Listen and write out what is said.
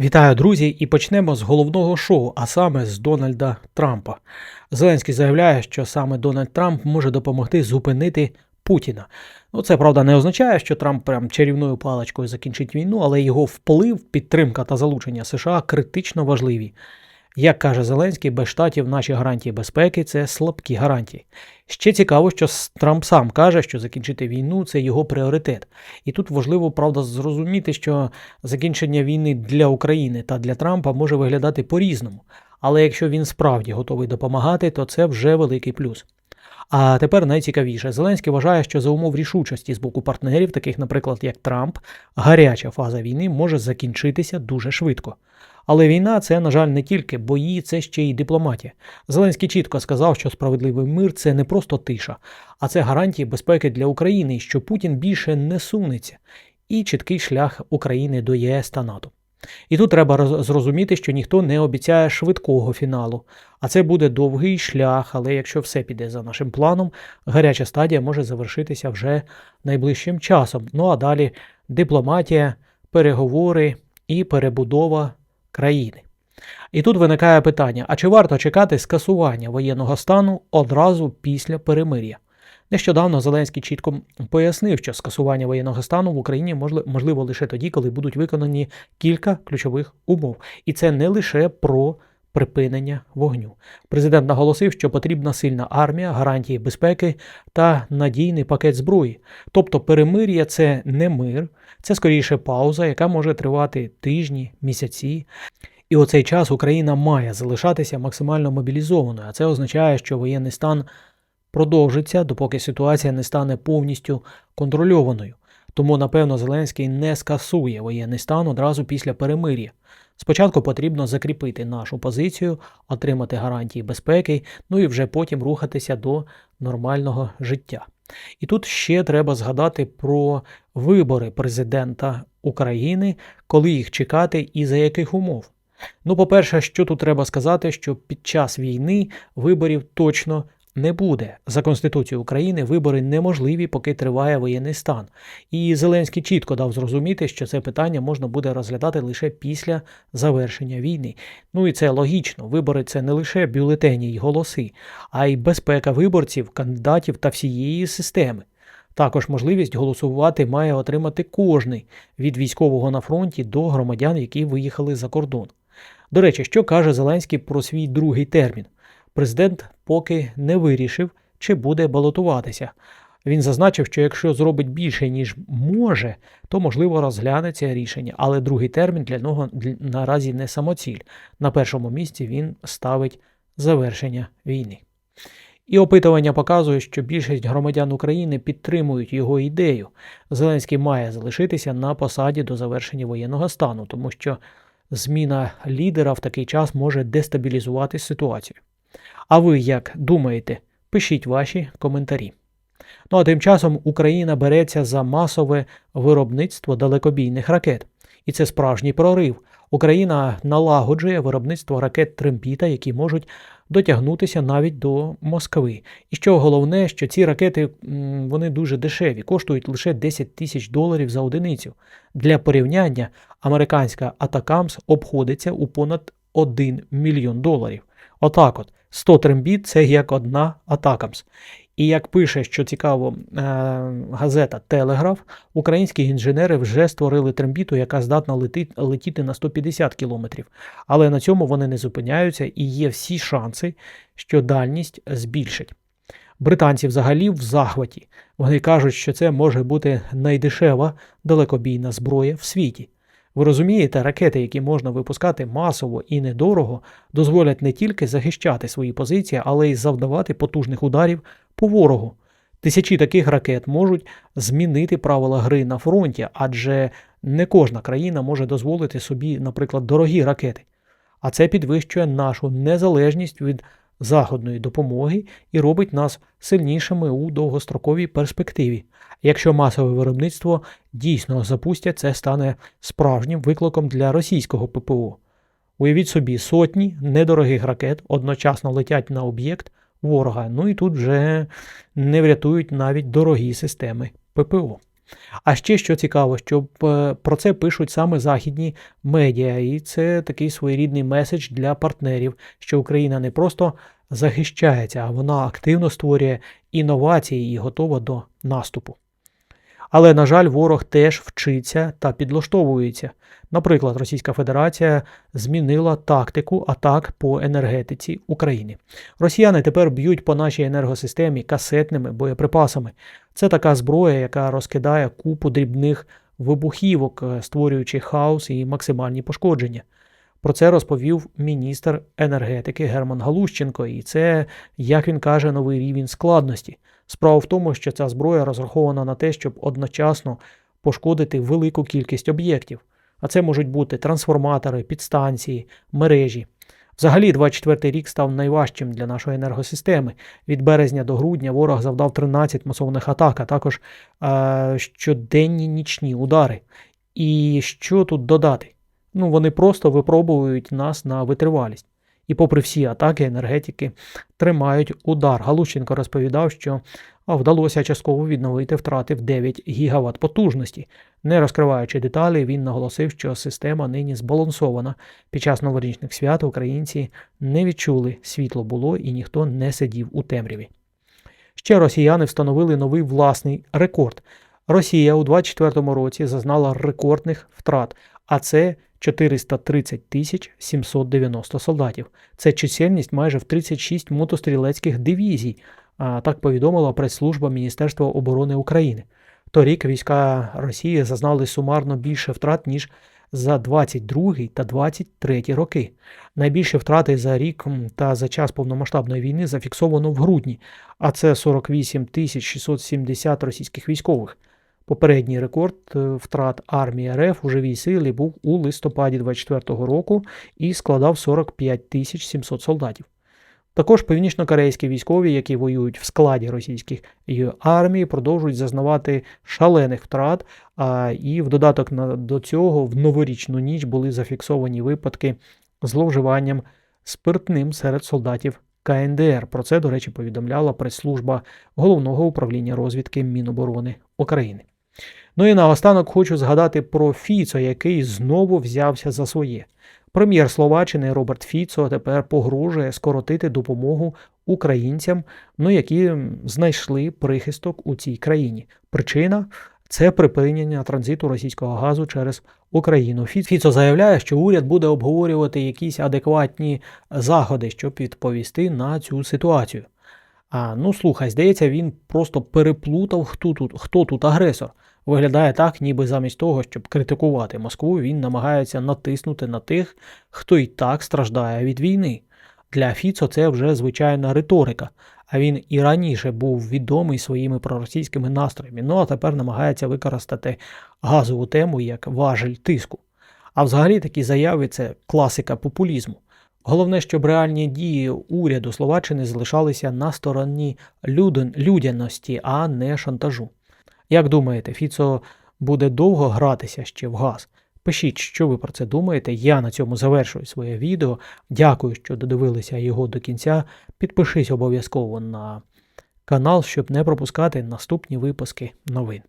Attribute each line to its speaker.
Speaker 1: Вітаю, друзі, і почнемо з головного шоу, а саме з Дональда Трампа. Зеленський заявляє, що саме Дональд Трамп може допомогти зупинити Путіна. Ну, це правда не означає, що Трамп прям чарівною паличкою закінчить війну, але його вплив, підтримка та залучення США критично важливі. Як каже Зеленський, без штатів наші гарантії безпеки це слабкі гарантії. Ще цікаво, що Трамп сам каже, що закінчити війну це його пріоритет. І тут важливо, правда, зрозуміти, що закінчення війни для України та для Трампа може виглядати по-різному. Але якщо він справді готовий допомагати, то це вже великий плюс. А тепер найцікавіше. Зеленський вважає, що за умов рішучості з боку партнерів, таких, наприклад, як Трамп, гаряча фаза війни може закінчитися дуже швидко. Але війна це, на жаль, не тільки бої, це ще й дипломатія. Зеленський чітко сказав, що справедливий мир це не просто тиша, а це гарантії безпеки для України, і що Путін більше не сунеться, і чіткий шлях України до ЄС та НАТО. І тут треба зрозуміти, що ніхто не обіцяє швидкого фіналу, а це буде довгий шлях. Але якщо все піде за нашим планом, гаряча стадія може завершитися вже найближчим часом. Ну а далі дипломатія, переговори і перебудова країни. І тут виникає питання: а чи варто чекати скасування воєнного стану одразу після перемир'я? Нещодавно Зеленський чітко пояснив, що скасування воєнного стану в Україні можливо лише тоді, коли будуть виконані кілька ключових умов. І це не лише про припинення вогню. Президент наголосив, що потрібна сильна армія, гарантії безпеки та надійний пакет зброї. Тобто перемир'я це не мир, це скоріше пауза, яка може тривати тижні, місяці. І у цей час Україна має залишатися максимально мобілізованою, а це означає, що воєнний стан продовжиться, допоки ситуація не стане повністю контрольованою. Тому, напевно, Зеленський не скасує воєнний стан одразу після перемир'я. Спочатку потрібно закріпити нашу позицію, отримати гарантії безпеки, ну і вже потім рухатися до нормального життя. І тут ще треба згадати про вибори президента України, коли їх чекати і за яких умов. Ну, по-перше, що тут треба сказати, що під час війни виборів точно не буде. За Конституцією України вибори неможливі, поки триває воєнний стан. І Зеленський чітко дав зрозуміти, що це питання можна буде розглядати лише після завершення війни. Ну і це логічно. Вибори це не лише бюлетені й голоси, а й безпека виборців, кандидатів та всієї системи. Також можливість голосувати має отримати кожний від військового на фронті до громадян, які виїхали за кордон. До речі, що каже Зеленський про свій другий термін? Президент поки не вирішив, чи буде балотуватися. Він зазначив, що якщо зробить більше, ніж може, то можливо розгляне це рішення. Але другий термін для нього наразі не самоціль. На першому місці він ставить завершення війни. І опитування показує, що більшість громадян України підтримують його ідею. Зеленський має залишитися на посаді до завершення воєнного стану, тому що зміна лідера в такий час може дестабілізувати ситуацію. А ви як думаєте? Пишіть ваші коментарі. Ну а тим часом Україна береться за масове виробництво далекобійних ракет. І це справжній прорив. Україна налагоджує виробництво ракет Тремпіта, які можуть дотягнутися навіть до Москви. І що головне, що ці ракети вони дуже дешеві, коштують лише 10 тисяч доларів за одиницю. Для порівняння американська Атакамс обходиться у понад 1 мільйон доларів. Отак от, 100 трембіт це як одна Атакамс. І як пише, що цікаво, е, газета Телеграф, українські інженери вже створили трембіту, яка здатна летіти на 150 кілометрів. Але на цьому вони не зупиняються і є всі шанси, що дальність збільшить. Британці взагалі в захваті. Вони кажуть, що це може бути найдешева далекобійна зброя в світі. Ви розумієте, ракети, які можна випускати масово і недорого, дозволять не тільки захищати свої позиції, але й завдавати потужних ударів по ворогу. Тисячі таких ракет можуть змінити правила гри на фронті, адже не кожна країна може дозволити собі, наприклад, дорогі ракети. А це підвищує нашу незалежність від заходної допомоги і робить нас сильнішими у довгостроковій перспективі. Якщо масове виробництво дійсно запустять, це стане справжнім викликом для російського ППО. Уявіть собі, сотні недорогих ракет одночасно летять на об'єкт ворога. Ну і тут вже не врятують навіть дорогі системи ППО. А ще що цікаво, що е, про це пишуть саме західні медіа, і це такий своєрідний меседж для партнерів, що Україна не просто захищається, а вона активно створює інновації і готова до наступу. Але, на жаль, ворог теж вчиться та підлаштовується. Наприклад, Російська Федерація змінила тактику атак по енергетиці України. Росіяни тепер б'ють по нашій енергосистемі касетними боєприпасами. Це така зброя, яка розкидає купу дрібних вибухівок, е, створюючи хаос і максимальні пошкодження. Про це розповів міністр енергетики Герман Галущенко, і це, як він каже, новий рівень складності. Справа в тому, що ця зброя розрахована на те, щоб одночасно пошкодити велику кількість об'єктів. А це можуть бути трансформатори, підстанції, мережі. Взагалі, 24-й рік став найважчим для нашої енергосистеми. Від березня до грудня ворог завдав 13 масованих атак, а також е, щоденні нічні удари. І що тут додати? Ну, вони просто випробують нас на витривалість. І, попри всі атаки, енергетики тримають удар. Галущенко розповідав, що вдалося частково відновити втрати в 9 гігават потужності. Не розкриваючи деталі, він наголосив, що система нині збалансована. Під час новорічних свят українці не відчули світло було і ніхто не сидів у темряві. Ще росіяни встановили новий власний рекорд. Росія у 2024 році зазнала рекордних втрат, а це 430 тисяч 790 солдатів. Це чисельність майже в 36 мотострілецьких дивізій. Так повідомила прес-служба Міністерства оборони України. Торік війська Росії зазнали сумарно більше втрат, ніж за 22 та 23 роки. Найбільші втрати за рік та за час повномасштабної війни зафіксовано в грудні, а це 48 тисяч 670 російських військових. Попередній рекорд е, втрат армії РФ у живій силі був у листопаді 24 року і складав 45 тисяч 700 солдатів. Також північно-корейські військові, які воюють в складі російських армії, продовжують зазнавати шалених втрат. А, і в додаток до цього в новорічну ніч були зафіксовані випадки зловживанням спиртним серед солдатів КНДР. Про це, до речі, повідомляла прес-служба головного управління розвідки Міноборони України. Ну і наостанок хочу згадати про Фіцо, який знову взявся за своє. Прем'єр Словаччини Роберт Фіцо тепер погрожує скоротити допомогу українцям, ну які знайшли прихисток у цій країні. Причина це припинення транзиту російського газу через Україну. Фіцо заявляє, що уряд буде обговорювати якісь адекватні заходи, щоб відповісти на цю ситуацію. А ну слухай, здається, він просто переплутав, хто тут, хто тут агресор. Виглядає так, ніби замість того, щоб критикувати Москву, він намагається натиснути на тих, хто і так страждає від війни. Для Фіцо це вже звичайна риторика, а він і раніше був відомий своїми проросійськими настроями, ну а тепер намагається використати газову тему як важель тиску. А взагалі такі заяви це класика популізму. Головне, щоб реальні дії уряду Словаччини залишалися на стороні люден, людяності, а не шантажу. Як думаєте, Фіцо буде довго гратися ще в газ? Пишіть, що ви про це думаєте. Я на цьому завершую своє відео. Дякую, що додивилися його до кінця. Підпишись обов'язково на канал, щоб не пропускати наступні випуски новин.